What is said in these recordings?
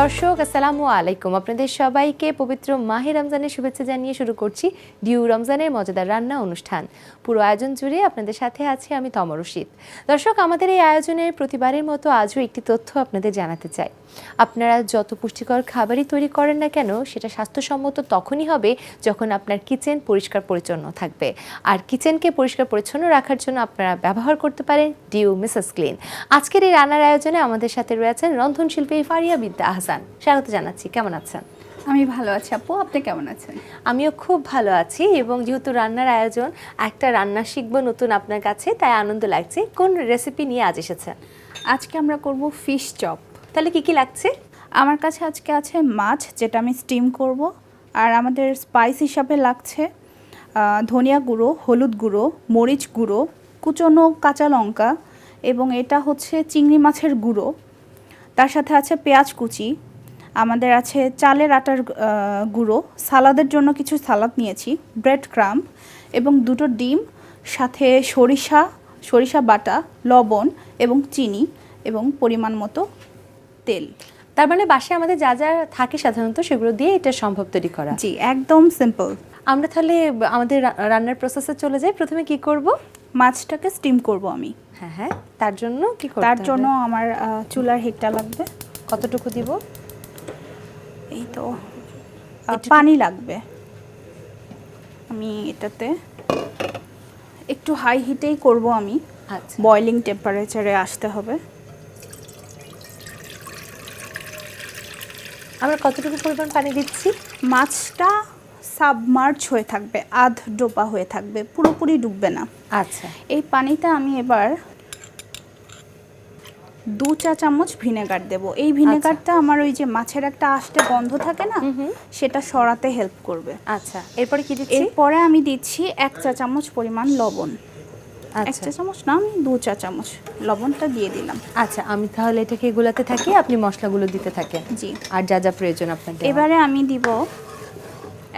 দর্শক, আসসালামু আলাইকুম। আপনাদের সবাইকে পবিত্র মাহে রমজানের শুভেচ্ছা জানিয়ে শুরু করছি ডিউ রমজানের মজাদার রান্না অনুষ্ঠান। পুরো আয়োজন জুড়ে আপনাদের সাথে আছি আমি তমর রশিদ। দর্শক, আমাদের এই আয়োজনের প্রতিবারের মতো আজও একটি তথ্য আপনাদের জানাতে চাই। আপনারা যত পুষ্টিকর খাবারই তৈরি করেন না কেন সেটা স্বাস্থ্যসম্মত তখনই হবে যখন আপনার কিচেন পরিষ্কার পরিচ্ছন্ন থাকবে। আর কিচেনকে পরিষ্কার পরিচ্ছন্ন রাখার জন্য আপনারা ব্যবহার করতে পারেন ডিউ মিসেস ক্লিন। আজকের এই রান্নার আয়োজনে আমাদের সাথে রয়েছেন রন্ধনশিল্পী ফারিয়া বিদ্যা আহসান। স্বাগত জানাচ্ছি কেমন আছেন? আমি ভালো আছি আপু আপনি কেমন আছেন? আমিও খুব ভালো আছি এবং যেহেতু রান্নার আয়োজন একটা রান্না শিখব নতুন আপনার কাছে তাই আনন্দ লাগছে। কোন রেসিপি নিয়ে আজ এসেছেন? আজকে আমরা করব ফিশ চপ তাহলে কি কি লাগছে? আমার কাছে আজকে আছে মাছ, যেটা আমি স্টিম করব। আর আমাদের স্পাইস হিসাবে লাগছে ধনিয়া গুঁড়ো, হলুদ গুঁড়ো, মরিচ গুঁড়ো, কুচনো কাঁচা লঙ্কা এবং এটা হচ্ছে চিংড়ি মাছের গুঁড়ো। তার সাথে আছে পেঁয়াজ কুচি, আমাদের আছে চালের আটার গুঁড়ো, সালাদের জন্য কিছু সালাদ নিয়েছি ব্রেড ক্রাম্ব এবং দুটো ডিম, সাথে সরিষা সরিষা বাটা, লবণ এবং চিনি এবং পরিমাণ মতো তেল। তার মানে বাসায় আমাদের যা যা থাকে সাধারণত সেগুলো দিয়ে এটা সম্ভব তৈরি করা। জি একদম সিম্পল আমরা তাহলে আমাদের রান্নার প্রসেসে চলে যাই। প্রথমে কি করব? মাছটাকে স্টিম করব আমি। হ্যাঁ হ্যাঁ তার জন্য কি করতে তার জন্য আমার চুলার হিটটা লাগবে। কতটুকু দিব? এই তো পানি লাগবে। আমি এটাতে একটু হাই হিটেই করব আমি। আচ্ছা। বয়লিং টেম্পারেচারে আসতে হবে। আমরা কতটুকু পরিমাণ পানি দিচ্ছি? মাছটা সাবমার্চ হয়ে থাকবে আধ ডোপা হয়ে থাকবে পুরোপুরি ডুববে না। আচ্ছা। এই পানিতে আমি এবার দু চা চামচ ভিনেগার দেব। এই ভিনেগারটা আমার ওই যে মাছের একটা আষ্টে বন্ধ থাকে না সেটা সরাতে হেল্প করবে। আচ্ছা। এরপরে কি দিচ্ছি? এরপরে আমি দিচ্ছি এক চা চামচ পরিমাণ লবণ। এক আচ্ছা। চা চামচ না আমি দু চা চামচ লবণটা দিয়ে দিলাম। আচ্ছা আমি তাহলে এটাকে গুলাতে থাকি আপনি মশলাগুলো দিতে থাকেন। জি। আর যা যা প্রয়োজন আপনার এবারে আমি দিব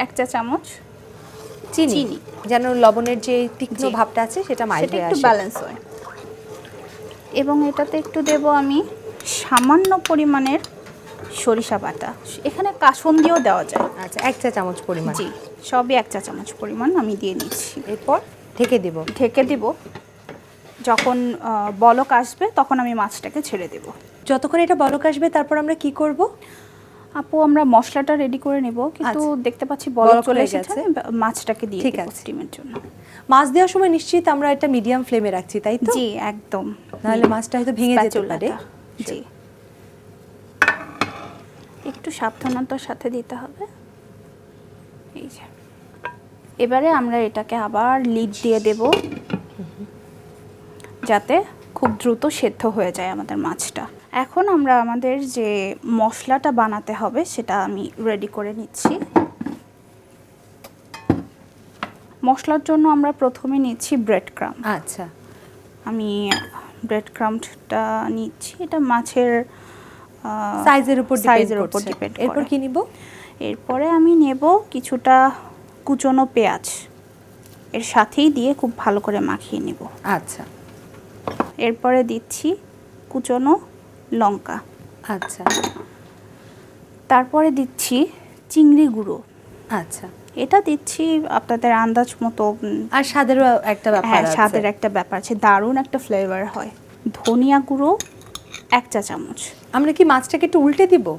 এক চা চামচ চিনি চিনি। যেন লবণের যে তীক্ষ্ণ ভাবটা আছে সেটা মাইল্ড একটু ব্যালেন্স হয়। এবং এটাতে একটু দেব আমি সামান্য পরিমাণের সরিষা বাটা। এখানে কাসন দিয়েও দেওয়া যায়। আচ্ছা এক চা চামচ পরিমাণ। জি সবই এক চা চামচ পরিমাণ আমি দিয়ে দিচ্ছি। এরপর? ঢেকে দিব। ঢেকে দিব। যখন বলক আসবে তখন আমি মাছটাকে ছেড়ে দেব। যতক্ষণ এটা বলক আসবে তারপর আমরা কি করব? আপু আমরা মশলাটা রেডি করে নেব কিন্তু আচ্ছা। দেখতে পাচ্ছি বলক চলে এসেছে। গেছে। মাছটাকে দিয়ে ঠিক আছে। স্টিমের জন্য। মাছ দেওয়ার সময় নিশ্চিত আমরা এটা মিডিয়াম ফ্লেমে রাখছি তাই তো? জি একদম। নাহলে মাছটা হয়তো ভেঙে যেতে পারে। জি। একটু সাবধানতার সাথে দিতে হবে। এই যে। এবারে আমরা এটাকে আবার লিড দিয়ে দেব। যাতে খুব দ্রুত সেদ্ধ হয়ে যায় আমাদের মাছটা। এখন আমরা আমাদের যে মশলাটা বানাতে হবে সেটা আমি রেডি করে নিচ্ছি। মশলার জন্য আমরা প্রথমে নিচ্ছি ব্রেড ক্রাম আচ্ছা। আমি ব্রেড ক্রাম্পটা নিচ্ছি। এটা মাছের সাইজের উপর সাইজের উপর ডিপেন্ড এরপর কি নিব? এরপরে আমি নেব কিছুটা কুচনো পেঁয়াজ। এর সাথেই দিয়ে খুব ভালো করে মাখিয়ে নেব। আচ্ছা। এরপরে দিচ্ছি কুচনো লঙ্কা। আচ্ছা। তারপরে দিচ্ছি চিংড়ি গুঁড়ো। আচ্ছা। এটা দিচ্ছি আপনাদের আন্দাজ মতো আর স্বাদেরও একটা ব্যাপার হ্যাঁ স্বাদের একটা ব্যাপার আছে। দারুণ একটা ফ্লেভার হয়। ধনিয়া গুঁড়ো এক চা চামচ। আমরা কি মাছটাকে একটু উল্টে দিব?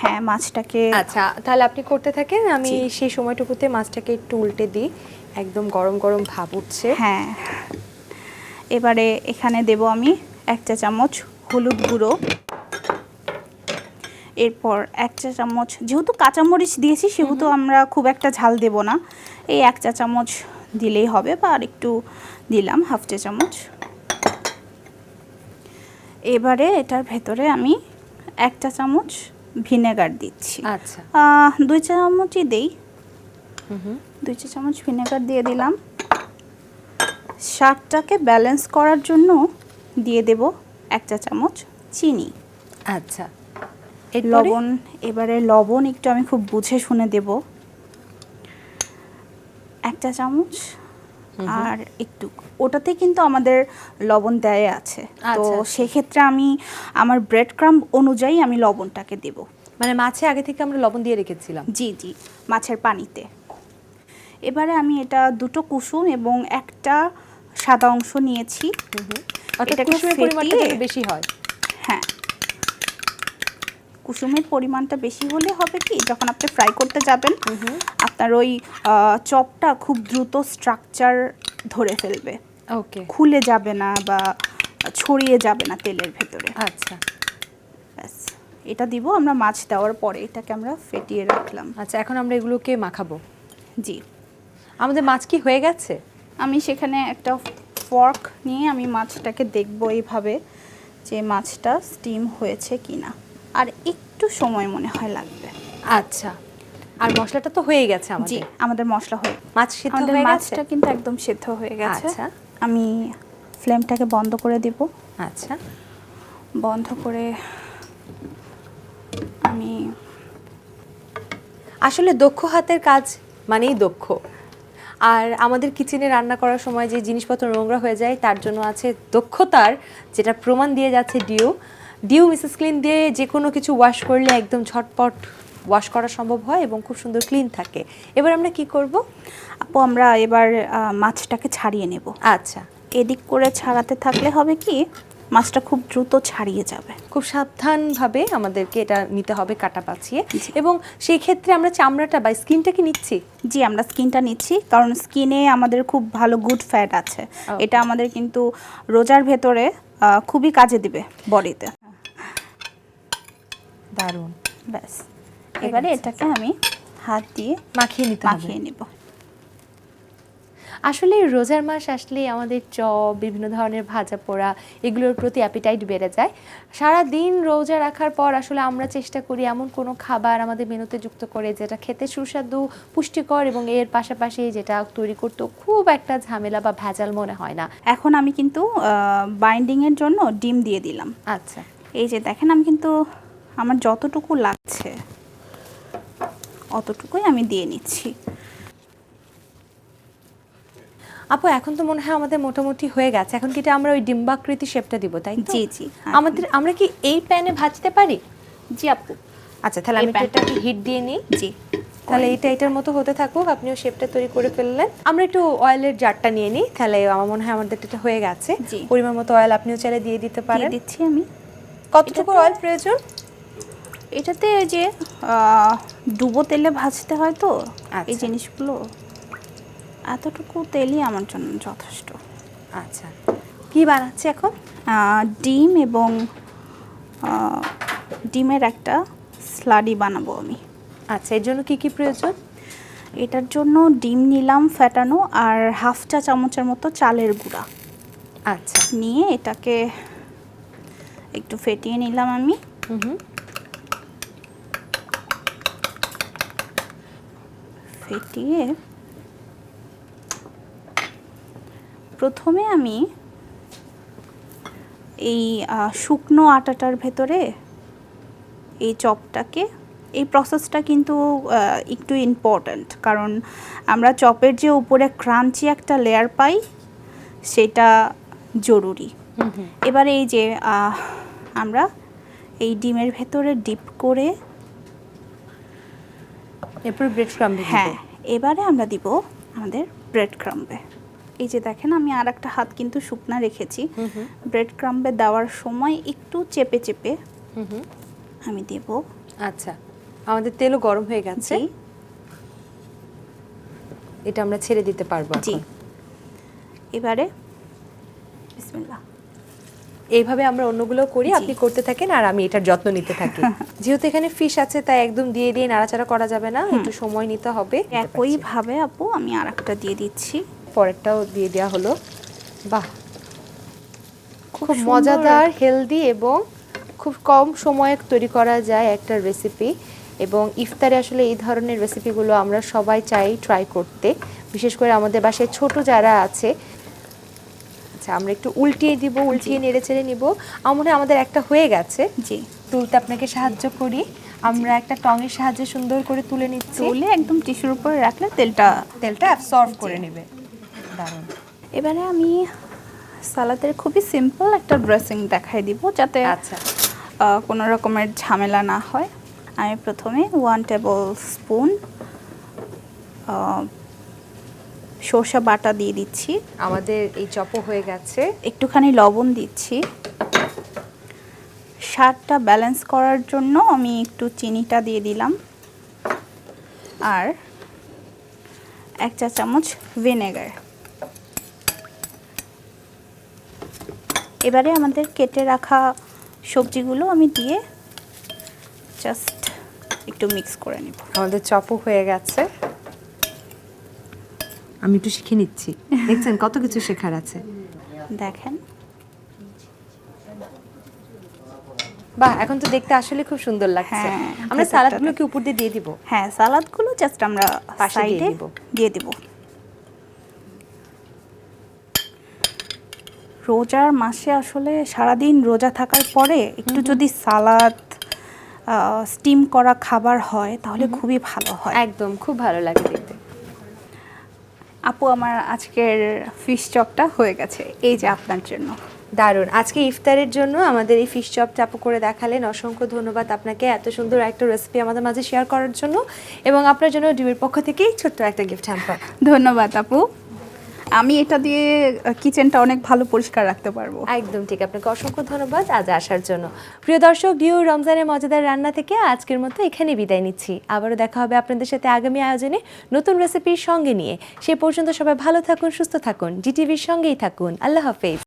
হ্যাঁ মাছটাকে আচ্ছা তাহলে আপনি করতে থাকেন আমি সেই সময়টুকুতে মাছটাকে একটু উল্টে দিই একদম গরম গরম ভাব উঠছে। হ্যাঁ। এবারে এখানে দেব আমি এক চা চামচ হলুদ গুঁড়ো। এরপর এক চা চামচ যেহেতু কাঁচামরিচ দিয়েছি সেহেতু আমরা খুব একটা ঝাল দেব না। এই এক চা চামচ দিলেই হবে বা আর একটু দিলাম হাফ চা চামচ। এবারে এটার ভেতরে আমি এক চা চামচ ভিনেগার দিচ্ছি। আচ্ছা। দুই চামচই দেই। দুই চা চামচ ভিনেগার দিয়ে দিলাম। স্বাদটাকে ব্যালেন্স করার জন্য দিয়ে দেব এক চা চামচ চিনি। আচ্ছা? লবণ এবারে লবণ একটু আমি খুব বুঝে শুনে দেব। এক চা চামচ আর একটু ওটাতে কিন্তু আমাদের লবণ দেয় আছে। তো আচ্ছা। সেক্ষেত্রে আমি আমার ব্রেড ক্রাম্ব অনুযায়ী আমি লবণটাকে দেব। মানে মাছে আগে থেকে আমরা লবণ দিয়ে রেখেছিলাম? জি জি মাছের পানিতে। এবারে আমি এটা দুটো কুসুম এবং একটা সাদা অংশ নিয়েছি। এটাকে পরিমাণটা বেশি হয়। হ্যাঁ। কুসুমের পরিমাণটা বেশি হলে হবে কি যখন আপনি ফ্রাই করতে যাবেন আপনার ওই চপটা খুব দ্রুত স্ট্রাকচার ধরে ফেলবে। ওকে খুলে যাবে না বা ছড়িয়ে যাবে না তেলের ভেতরে। আচ্ছা। ব্যাস এটা দিব আমরা মাছ দেওয়ার পরে এটাকে আমরা ফেটিয়ে রাখলাম। আচ্ছা এখন আমরা এগুলোকে মাখাবো? জি। আমাদের মাছ কি হয়ে গেছে? আমি সেখানে একটা ফর্ক নিয়ে আমি মাছটাকে দেখব এইভাবে যে মাছটা স্টিম হয়েছে কিনা। আর একটু সময় মনে হয় লাগবে। আচ্ছা। আর মশলাটা তো হয়ে গেছে আমাদের। আমাদের মশলা হয়ে মাছ সিদ্ধ হয়ে গেছে? মাছটা কিন্তু একদম সিদ্ধ হয়ে গেছে। আচ্ছা। আমি ফ্লেমটাকে বন্ধ করে দিব। আচ্ছা। বন্ধ করে আমি আসলে দক্ষ হাতের কাজ মানেই দক্ষ। আর আমাদের কিচেনে রান্না করার সময় যে জিনিসপত্র নোংরা হয়ে যায় তার জন্য আছে দক্ষতার যেটা প্রমাণ দিয়ে যাচ্ছে ডিউ। ডিউ মিসেস ক্লিন দিয়ে যে কোনো কিছু ওয়াশ করলে একদম ঝটপট ওয়াশ করা সম্ভব হয় এবং খুব সুন্দর ক্লিন থাকে। এবার আমরা কি করব? আপু আমরা এবার মাছটাকে ছাড়িয়ে নেব। আচ্ছা। এদিক করে ছাড়াতে থাকলে হবে কি মাছটা খুব দ্রুত ছাড়িয়ে যাবে। খুব সাবধানভাবে আমাদেরকে এটা নিতে হবে কাটা পাচিয়ে এবং সেই ক্ষেত্রে আমরা চামড়াটা বা স্কিনটা কি নিচ্ছি? জি আমরা স্কিনটা নিচ্ছি কারণ স্কিনে আমাদের খুব ভালো গুড ফ্যাট আছে। এটা আমাদের কিন্তু রোজার ভেতরে খুবই কাজে দিবে বডিতে। দারুণ। ব্যাস। এবারে এটাকে আমি হাত দিয়ে মাখিয়ে নিতে মাখিয়ে নিব। আসলে রোজার মাস আসলে আমাদের চপ বিভিন্ন ধরনের ভাজা পোড়া এগুলোর প্রতি অ্যাপিটাইট বেড়ে যায়। সারা দিন রোজা রাখার পর আসলে আমরা চেষ্টা করি এমন কোনো খাবার আমাদের মেনুতে যুক্ত করে যেটা খেতে সুস্বাদু পুষ্টিকর এবং এর পাশাপাশি যেটা তৈরি করতে খুব একটা ঝামেলা বা ভেজাল মনে হয় না। এখন আমি কিন্তু বাইন্ডিং এর জন্য ডিম দিয়ে দিলাম। আচ্ছা। এই যে দেখেন আমি কিন্তু আমার যতটুকু লাগছে অতটুকুই আমি দিয়ে নিচ্ছি। আপু এখন তো মনে হয় আমাদের মোটামুটি হয়ে গেছে। এখন কি এটা আমরা ওই ডিম্বাকৃতি শেপটা দিব তাই জি, জি। আমাদের আমরা কি এই প্যানে ভাজতে পারি? জি আপু। আচ্ছা তাহলে আমি এটাকে হিট দিয়ে নিই। জি। তাহলে এটা এটার মতো হতে থাকুক আপনিও শেপটা তৈরি করে ফেললেন। আমরা একটু অয়েলের জারটা নিয়ে নিই তাহলে আমার মনে হয় আমাদের এটা হয়ে গেছে। পরিমাণ মতো অয়েল আপনিও চাইলে দিয়ে দিতে পারেন। দিচ্ছি আমি। কতটুকু অয়েল প্রয়োজন? এটাতে যে ডুবো তেলে ভাজতে হয় তো এই আচ্ছা। জিনিসগুলো। এতটুকু তেলই আমার জন্য যথেষ্ট। আচ্ছা। কি বানাচ্ছে এখন? ডিম এবং ডিমের একটা স্লাডি বানাবো আমি। আচ্ছা এর জন্য কি কি প্রয়োজন? এটার জন্য ডিম নিলাম ফেটানো আর হাফ চা চামচের মতো চালের গুঁড়া। আচ্ছা। নিয়ে এটাকে একটু ফেটিয়ে নিলাম আমি। হুম। ফেটিয়ে প্রথমে আমি এই শুকনো আটাটার ভেতরে এই চপটাকে এই প্রসেসটা কিন্তু একটু ইম্পর্ট্যান্ট কারণ আমরা চপের যে উপরে ক্রাঞ্চি একটা লেয়ার পাই সেটা জরুরি। এবারে এই যে আমরা এই ডিমের ভেতরে ডিপ করে এরপর ব্রেড ক্রাম্ব হ্যাঁ এবারে আমরা দিব আমাদের ব্রেড ক্রাম্বে এই যে দেখেন আমি আর একটা হাত কিন্তু শুকনা রেখেছি। ব্রেড ক্রাম্বে দেওয়ার সময় একটু চেপে চেপে হুম হুম। আমি দেব। আচ্ছা আমাদের তেলও গরম হয়ে গেছে। এটা আমরা ছেড়ে দিতে পারব জি। এবারে বিসমিল্লাহ। এইভাবে আমরা অন্যগুলো করি আপনি করতে থাকেন আর আমি এটার যত্ন নিতে থাকি। যেহেতু এখানে ফিশ আছে তাই একদম দিয়ে দিয়ে নাড়াচাড়া করা যাবে না। একটু সময় নিতে হবে। একইভাবে আপু আমি আর একটা দিয়ে দিচ্ছি। পরেরটাও দিয়ে দেওয়া হলো। বাহ! খুব মজাদার হেলদি এবং খুব কম সময়ে তৈরি করা যায় একটা রেসিপি এবং ইফতারে আসলে এই ধরনের রেসিপিগুলো আমরা সবাই চাই ট্রাই করতে। বিশেষ করে আমাদের বাসায় ছোট যারা আছে আচ্ছা আমরা একটু উল্টিয়ে দিব উল্টিয়ে নেড়ে চেড়ে নিব। আমার মনে হয় আমাদের একটা হয়ে গেছে। জি। তুলতে আপনাকে সাহায্য করি। আমরা একটা টঙের সাহায্যে সুন্দর করে তুলে নিচ্ছি। তুলে একদম টিস্যুর উপরে রাখলে তেলটা তেলটা অ্যাবসর্ব করে নেবে। দারুণ। এবারে আমি সালাদের খুবই সিম্পল একটা ড্রেসিং দেখাই দিব যাতে আচ্ছা। কোনো রকমের ঝামেলা না হয়। আমি প্রথমে ওয়ান টেবিল স্পুন সর্ষা বাটা দিয়ে দিচ্ছি। আমাদের এই চপও হয়ে গেছে। একটুখানি লবণ দিচ্ছি। স্বাদটা ব্যালেন্স করার জন্য আমি একটু চিনিটা দিয়ে দিলাম। আর এক চা চামচ ভিনেগার এবারে আমাদের কেটে রাখা সবজিগুলো আমি দিয়ে জাস্ট একটু মিক্স করে নেব। আমাদের চপও হয়ে গেছে। আমি একটু শিখে নিচ্ছি। দেখছেন কত কিছু শেখার আছে। দেখেন। বাহ এখন তো দেখতে আসলে খুব সুন্দর লাগছে। হ্যাঁ, আমরা সালাদগুলো কি উপর দিয়ে দিয়ে দিব। হ্যাঁ সালাদগুলো জাস্ট আমরা সাইডে দিয়ে দিব। রোজার মাসে আসলে সারাদিন রোজা থাকার পরে একটু যদি সালাদ স্টিম করা খাবার হয় তাহলে খুবই ভালো হয়। একদম খুব ভালো লাগে আপু আমার আজকের ফিশ চপটা হয়ে গেছে। এই যে আপনার জন্য। দারুণ। আজকে ইফতারের জন্য আমাদের এই ফিশ চপটা আপু করে দেখালেন। অসংখ্য ধন্যবাদ আপনাকে এত সুন্দর একটা রেসিপি আমাদের মাঝে শেয়ার করার জন্য। এবং আপনার জন্য ডিউর পক্ষ থেকেই ছোট্ট একটা গিফট হ্যাম্পার ধন্যবাদ আপু। আমি এটা দিয়ে কিচেনটা অনেক ভালো পরিষ্কার রাখতে পারব। একদম ঠিক, আপনাকে অসংখ্য ধন্যবাদ আজ আসার জন্য। প্রিয় দর্শক, ডিউ রমজানের মজাদার রান্না থেকে আজকের মতো এখানে বিদায় নিচ্ছি। আবারও দেখা হবে আপনাদের সাথে আগামী আয়োজনে নতুন রেসিপির সঙ্গে নিয়ে। সে পর্যন্ত সবাই ভালো থাকুন, সুস্থ থাকুন জিটিভির সঙ্গেই থাকুন। আল্লাহ হাফেজ।